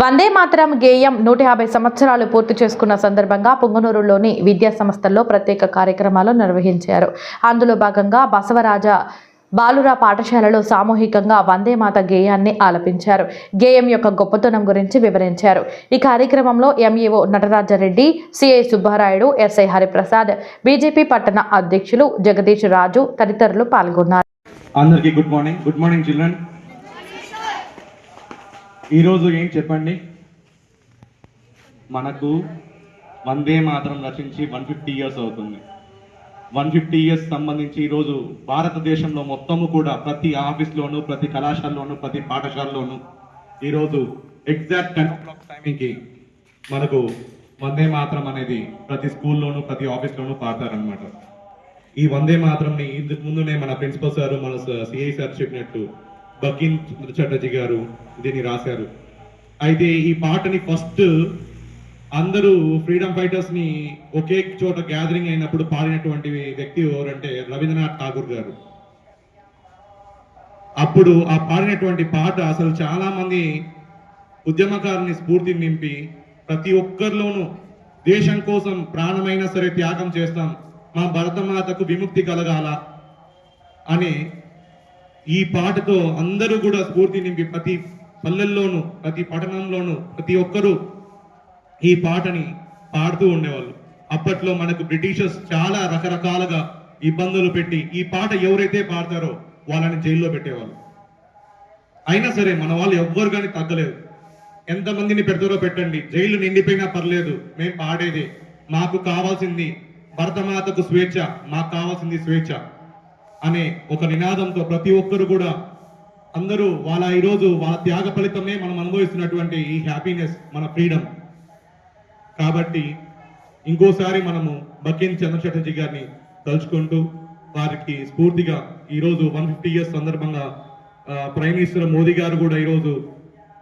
వందే మాతరం గేయం నూట యాభై సంవత్సరాలు పూర్తి చేసుకున్న సందర్భంగా పుంగనూరులోని విద్యా సంస్థల్లో ప్రత్యేక కార్యక్రమాలు నిర్వహించారు. అందులో భాగంగా బసవరాజ బాలుర పాఠశాలలో సామూహికంగా వందే మాత గేయాన్ని ఆలపించారు. గేయం యొక్క గొప్పతనం గురించి వివరించారు. ఈ కార్యక్రమంలో MEO Natarajareddy CI Subbarayudu SI Hariprasad BJP పట్టణ అధ్యక్షులు జగదీష్ రాజు తదితరులు పాల్గొన్నారు. అందరికీ good morning. Good morning children. ఈరోజు ఏం చెప్పండి? మనకు వందే మాత్రం రచించి వన్ ఫిఫ్టీ ఇయర్స్ అవుతుంది. వన్ ఫిఫ్టీ ఇయర్స్ సంబంధించి ఈరోజు భారతదేశంలో మొత్తము కూడా ప్రతి ఆఫీస్లోను ప్రతి కళాశాలలోను ప్రతి పాఠశాలలోను ఈరోజు ఎగ్జాక్ట్ టెన్ ఓ క్లాక్ టైమింగ్కి మనకు వందే మాత్రం అనేది ప్రతి స్కూల్లోను ప్రతి ఆఫీస్లోనూ పాడతారనమాట ఈ వందే మాత్రంని ఇంతకు ముందునే మన ప్రిన్సిపల్ సార్ మన సిఐ సార్ చెప్పినట్టు బకిన్ చటర్జీ గారు దీన్ని రాశారు. అయితే ఈ పాటని ఫస్ట్ అందరూ ఫ్రీడమ్ ఫైటర్స్ని ఒకే చోట గ్యాదరింగ్ అయినప్పుడు పాడినటువంటి వ్యక్తి ఎవరంటే రవీంద్రనాథ్ ఠాగూర్ గారు. అప్పుడు ఆ పాడినటువంటి పాట అసలు చాలా మంది ఉద్యమకారుని స్ఫూర్తిని నింపి ప్రతి ఒక్కరిలోనూ దేశం కోసం ప్రాణమైనా సరే త్యాగం చేస్తాం మా భరతమాతకు విముక్తి కలగాల అని ఈ పాటతో అందరూ కూడా స్ఫూర్తి నింపి ప్రతి పల్లెల్లోనూ ప్రతి పట్టణంలోనూ ప్రతి ఒక్కరూ ఈ పాటని పాడుతూ ఉండేవాళ్ళు. అప్పట్లో మనకు బ్రిటిషర్స్ చాలా రకరకాలుగా ఇబ్బందులు పెట్టి ఈ పాట ఎవరైతే పాడతారో వాళ్ళని జైల్లో పెట్టేవాళ్ళు. అయినా సరే మన వాళ్ళు ఎవ్వరు కానీ తగ్గలేదు. ఎంతమందిని పెడతారో పెట్టండి. జైలు నిండిపోయినా పర్లేదు. మేము పాడేది. మాకు కావాల్సింది భరతమాతకు స్వేచ్ఛ మాకు కావాల్సింది స్వేచ్ఛ. అనే ఒక నినాదంతో ప్రతి ఒక్కరు కూడా అందరూ వాళ్ళ ఈరోజు వాళ్ళ త్యాగ ఫలితమే మనం అనుభవిస్తున్నటువంటి ఈ హ్యాపీనెస్ మన ఫ్రీడమ్. కాబట్టి ఇంకోసారి మనము బకిన్ చంద్రశేఖర్జీ గారిని తలుచుకుంటూ వారికి స్ఫూర్తిగా ఈరోజు వన్ ఫిఫ్టీ ఇయర్స్ సందర్భంగా ప్రైమ్ మినిస్టర్ మోదీ గారు కూడా ఈరోజు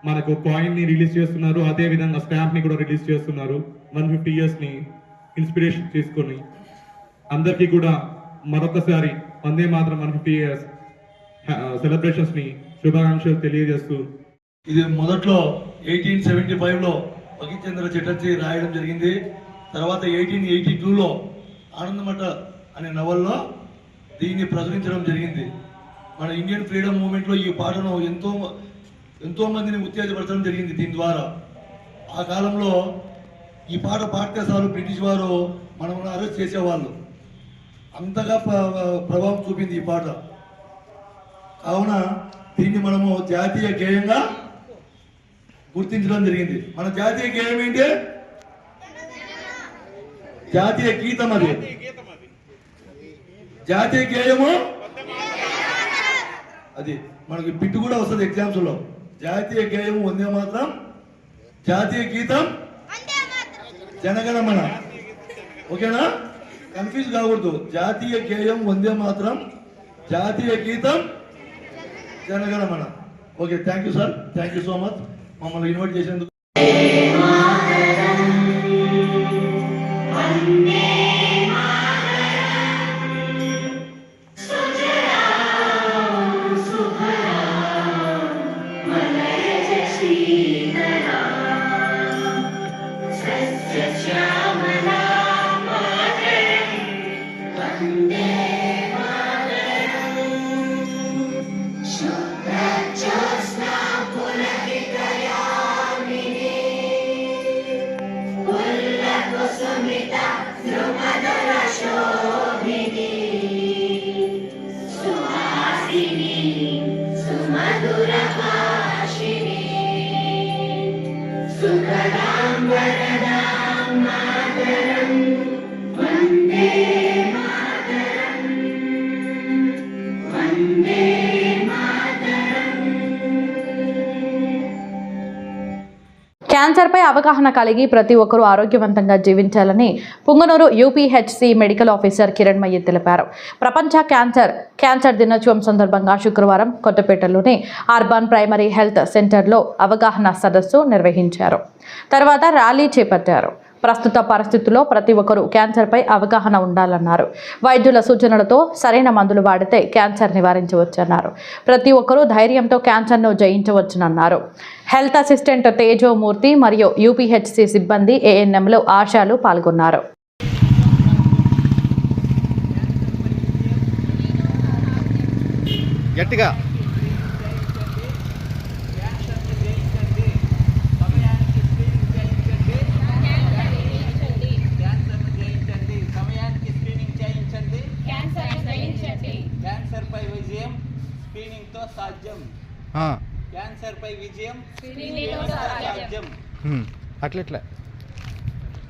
మనకు కాయిన్ని రిలీజ్ చేస్తున్నారు అదే విధంగా కూడా రిలీజ్ చేస్తున్నారు. వన్ ఫిఫ్టీ ఇయర్స్ని ఇన్స్పిరేషన్ తీసుకొని అందరికీ కూడా మరొకసారి వందే మాత్రం వన్ ఫిఫ్టీ ఇయర్స్ సెలబ్రేషన్స్ని శుభాకాంక్షలు తెలియజేస్తూ. ఇది మొదట్లో ఎయిటీన్ సెవెంటీ ఫైవ్లో బగిచంద్ర చటర్జీ రాయడం జరిగింది. తర్వాత ఎయిటీన్ ఎయిటీ టూలో ఆనందమఠ అనే నవల్లో దీన్ని ప్రచురించడం జరిగింది. మన ఇండియన్ ఫ్రీడమ్ మూమెంట్లో ఈ పాటను ఎంతో ఎంతో మందిని ఉత్తేజపరచడం జరిగింది దీని ద్వారా. ఆ కాలంలో ఈ పాట పాడితే చాలు బ్రిటిష్ వారు మనల్ని అరెస్ట్ చేసేవాళ్ళు. అంతగా ప్రభావం చూపింది ఈ పాట. కావున దీన్ని మనము జాతీయ గేయంగా గుర్తించడం జరిగింది. మన జాతీయ గేయం ఏంటి? జాతీయ గీతం అది. జాతీయ గేయము అది. మనకి బిట్టు కూడా వస్తుంది ఎగ్జామ్స్లో. జాతీయ గేయం వందే మాత్రం జాతీయ గీతం జనగణమన. ఓకేనా? కన్ఫ్యూజ్ కాకూడదు. జాతీయ గేయం వందే మాత్రం జాతీయ గీతం Janaganamana. Okay thank you sir thank you so much మమ్మల్ని ఇన్వైట్ చేసేందుకు വരദാം മാതരം క్యాన్సర్పై అవగాహన కలిగి ప్రతి ఒక్కరూ ఆరోగ్యవంతంగా జీవించాలని Punganur UPHC medical officer Kiran Mayya తెలిపారు. ప్రపంచ క్యాన్సర్ క్యాన్సర్ దినోత్సవం సందర్భంగా శుక్రవారం కొత్తపేటలోని అర్బన్ ప్రైమరీ హెల్త్ సెంటర్లో అవగాహన సదస్సు నిర్వహించారు. తర్వాత ర్యాలీ చేపట్టారు. ప్రస్తుత పరిస్థితుల్లో ప్రతి ఒక్కరూ క్యాన్సర్పై అవగాహన ఉండాలన్నారు. వైద్యుల సూచనలతో సరైన మందులు వాడితే క్యాన్సర్ నివారించవచ్చన్నారు. ప్రతి ఒక్కరూ ధైర్యంతో క్యాన్సర్ను జయించవచ్చునన్నారు. హెల్త్ అసిస్టెంట్ తేజోమూర్తి మరియు యూపీహెచ్సి సిబ్బంది ఏఎన్ఎంలో ఆశాలు పాల్గొన్నారు. గట్టిగా క్యాన్సర్ను జయించండి సమయానికి స్క్రీనింగ్ చేయించండి క్యాన్సర్ జయించండి క్యాన్సర్ పై విజయం స్క్రీనింగ్తో సాధ్యం ఆ, క్యాన్సర్ పై విజయం సాధ్యం. అట్లట్లే?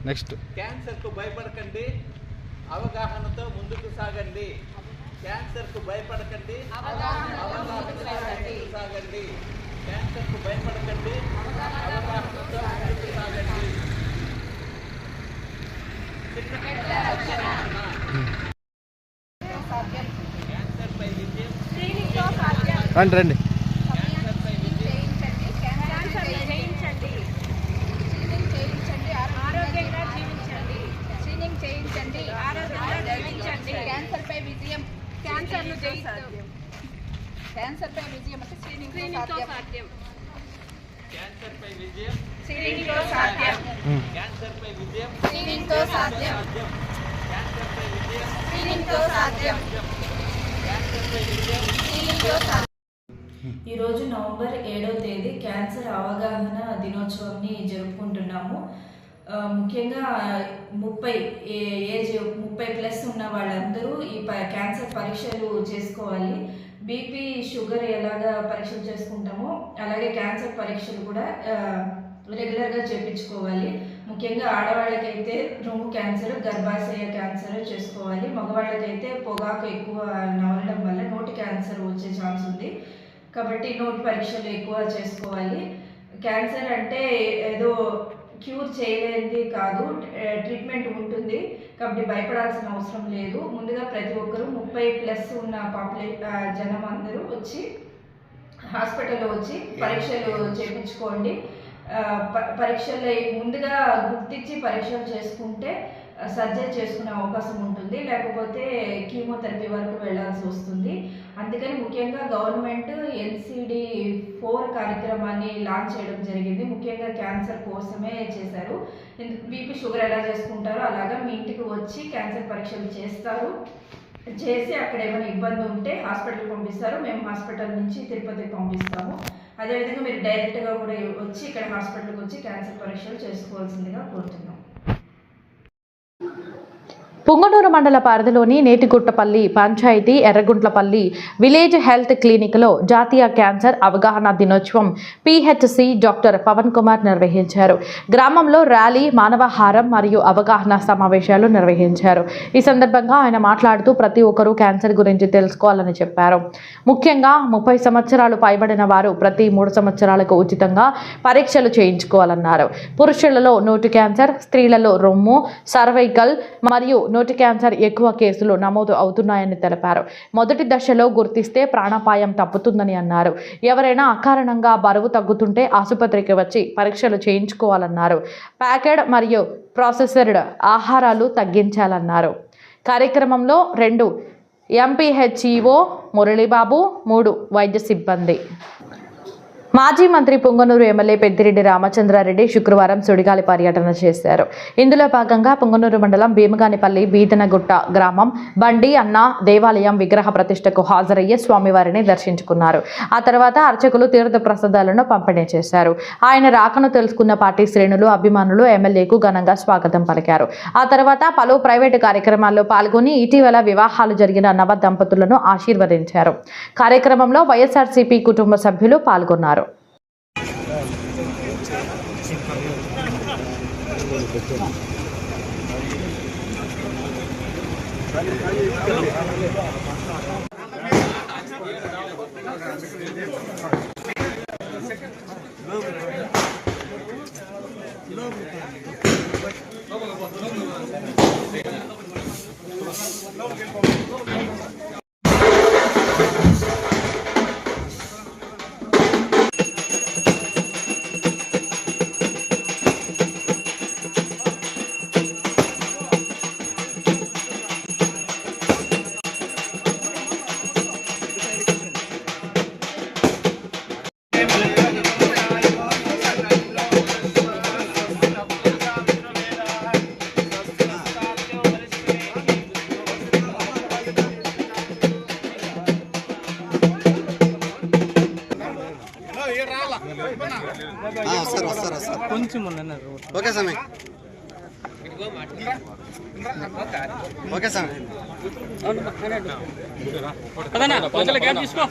నెక్స్ట్ క్యాన్సర్కు భయపడకండి అవగాహనతో ముందుకు సాగండి. క్యాన్సర్కు భయపడకండి అవగాహనతో సాగండి. ముందుకు సాగండి. క్యాన్సర్కు భయపడకండి అవగాహనతో ముందుకు సాగండి. క్యాన్సర్ పై విజయం స్క్రీనింగ్తో సాధ్యం రండి రండి క్యాన్సర్ పై విజయం క్యాన్సర్ జయించండి స్క్రీనింగ్ చేయించండి ఆరోగ్యంగా జీవించండి స్క్రీనింగ్ చేయించండి ఆరోగ్యంగా జీవించండి క్యాన్సర్ పై విజయం క్యాన్సర్ను జయించండి క్యాన్సర్ పై విజయం అంటే స్క్రీనింగ్తో సాధ్యం. క్యాన్సర్ పై విజయం. స్క్రీనింగ్తో సాధ్యం. హ్మ్, క్యాన్సర్ పై విజయం. స్క్రీనింగ్తో సాధ్యం. సాధ్యం క్యాన్సర్ పై విజయం. స్క్రీనింగ్తో సాధ్యం. క్యాన్సర్ పై విజయం. స్క్రీనింగ్తో సాధ్యం ఈరోజు నవంబర్ ఏడవ తేదీ క్యాన్సర్ అవగాహన దినోత్సవంని జరుపుకుంటున్నాము. ముఖ్యంగా ముప్పై ఏజ్ ముప్పై ప్లస్ ఉన్న వాళ్ళందరూ ఈ ప- క్యాన్సర్ పరీక్షలు చేసుకోవాలి. బీపీ షుగర్ ఎలాగా పరీక్షలు చేసుకుంటామో అలాగే క్యాన్సర్ పరీక్షలు కూడా రెగ్యులర్గా చేయించుకోవాలి ముఖ్యంగా ఆడవాళ్ళకైతే రొమ్ము క్యాన్సర్ గర్భాశయ క్యాన్సర్ చేసుకోవాలి. మగవాళ్ళకైతే పొగాకు ఎక్కువ నవలడం వల్ల నోటి క్యాన్సర్ వచ్చే ఛాన్స్ ఉంది. కాబట్టి నోటి పరీక్షలు ఎక్కువ చేసుకోవాలి. క్యాన్సర్ అంటే ఏదో క్యూర్ చేయలేనిది కాదు ట్రీట్మెంట్ ఉంటుంది. కాబట్టి భయపడాల్సిన అవసరం లేదు. ముందుగా ప్రతి ఒక్కరూ ముప్పై ప్లస్ ఉన్న పాపులే జనం అందరూ వచ్చి హాస్పిటల్లో వచ్చి పరీక్షలు చేయించుకోండి పరీక్షలు ముందుగా గుర్తించి పరీక్షలు చేసుకుంటే సర్జరీ చేసుకునే అవకాశం ఉంటుంది. లేకపోతే కీమోథెరపీ వరకు వెళ్ళాల్సి వస్తుంది. అందుకని ముఖ్యంగా గవర్నమెంట్ ఎన్సిడి ఫోర్ కార్యక్రమాన్ని లాంచ్ చేయడం జరిగింది. ముఖ్యంగా క్యాన్సర్ కోసమే చేశారు. బీపీ షుగర్ ఎలా చేసుకుంటారో అలాగా మీ ఇంటికి వచ్చి క్యాన్సర్ పరీక్షలు చేస్తారు. చేసి అక్కడ ఏమైనా ఇబ్బంది ఉంటే హాస్పిటల్ పంపిస్తారు. మేము హాస్పిటల్ నుంచి తిరుపతికి పంపిస్తాము. అదేవిధంగా మీరు డైరెక్ట్గా కూడా వచ్చి ఇక్కడ హాస్పిటల్కి వచ్చి క్యాన్సర్ పరీక్షలు చేసుకోవాల్సిందిగా కోరుతున్నాం. పుంగనూరు మండల పరిధిలోని నేటిగుట్టపల్లి పంచాయతీ ఎర్రగుంట్లపల్లి విలేజ్ హెల్త్ క్లినిక్లో జాతీయ క్యాన్సర్ అవగాహన దినోత్సవం పిహెచ్సి డాక్టర్ పవన్ కుమార్ నిర్వహించారు. గ్రామంలో ర్యాలీ మానవహారం మరియు అవగాహన సమావేశాలు నిర్వహించారు. ఈ సందర్భంగా ఆయన మాట్లాడుతూ ప్రతి ఒక్కరూ క్యాన్సర్ గురించి తెలుసుకోవాలని చెప్పారు. ముఖ్యంగా ముప్పై సంవత్సరాలు పైబడిన వారు ప్రతి మూడు సంవత్సరాలకు ఉచితంగా పరీక్షలు చేయించుకోవాలన్నారు. పురుషులలో నోటి క్యాన్సర్ స్త్రీలలో రొమ్ము సర్వైకల్ మరియు నోటి క్యాన్సర్ ఎక్కువ కేసులు నమోదు అవుతున్నాయని తెలిపారు. మొదటి దశలో గుర్తిస్తే ప్రాణాపాయం తప్పుతుందని అన్నారు. ఎవరైనా అకారణంగా బరువు తగ్గుతుంటే ఆసుపత్రికి వచ్చి పరీక్షలు చేయించుకోవాలన్నారు. ప్యాకెడ్ మరియు ప్రాసెసర్డ్ ఆహారాలు తగ్గించాలన్నారు. కార్యక్రమంలో రెండు ఎంపీహెచ్ఈఓ మురళీబాబు మూడు వైద్య సిబ్బంది. మాజీ మంత్రి పొంగనూరు ఎమ్మెల్యే పెద్దిరెడ్డి రామచంద్రారెడ్డి శుక్రవారం సుడిగాలి పర్యటన చేశారు. ఇందులో భాగంగా పొంగనూరు మండలం భీమగానిపల్లి బీదనగుట్ట గ్రామం బండి అన్న దేవాలయం విగ్రహ ప్రతిష్టకు హాజరయ్యే స్వామివారిని దర్శించుకున్నారు. ఆ తర్వాత అర్చకులు తీర్థ ప్రసాదాలను పంపిణీ చేశారు. ఆయన రాకను తెలుసుకున్న పార్టీ శ్రేణులు అభిమానులు ఎమ్మెల్యేకు ఘనంగా స్వాగతం పలికారు. ఆ తర్వాత పలు ప్రైవేటు కార్యక్రమాల్లో పాల్గొని ఇటీవల వివాహాలు జరిగిన నవ దంపతులను ఆశీర్వదించారు. కార్యక్రమంలో వైఎస్ఆర్సీపీ కుటుంబ సభ్యులు పాల్గొన్నారు. Thank you. వస్తారు వస్తారు వస్తారు కొంచెం ఓకే సమయ్ ఓకే గ్యాప్ తీసుకో.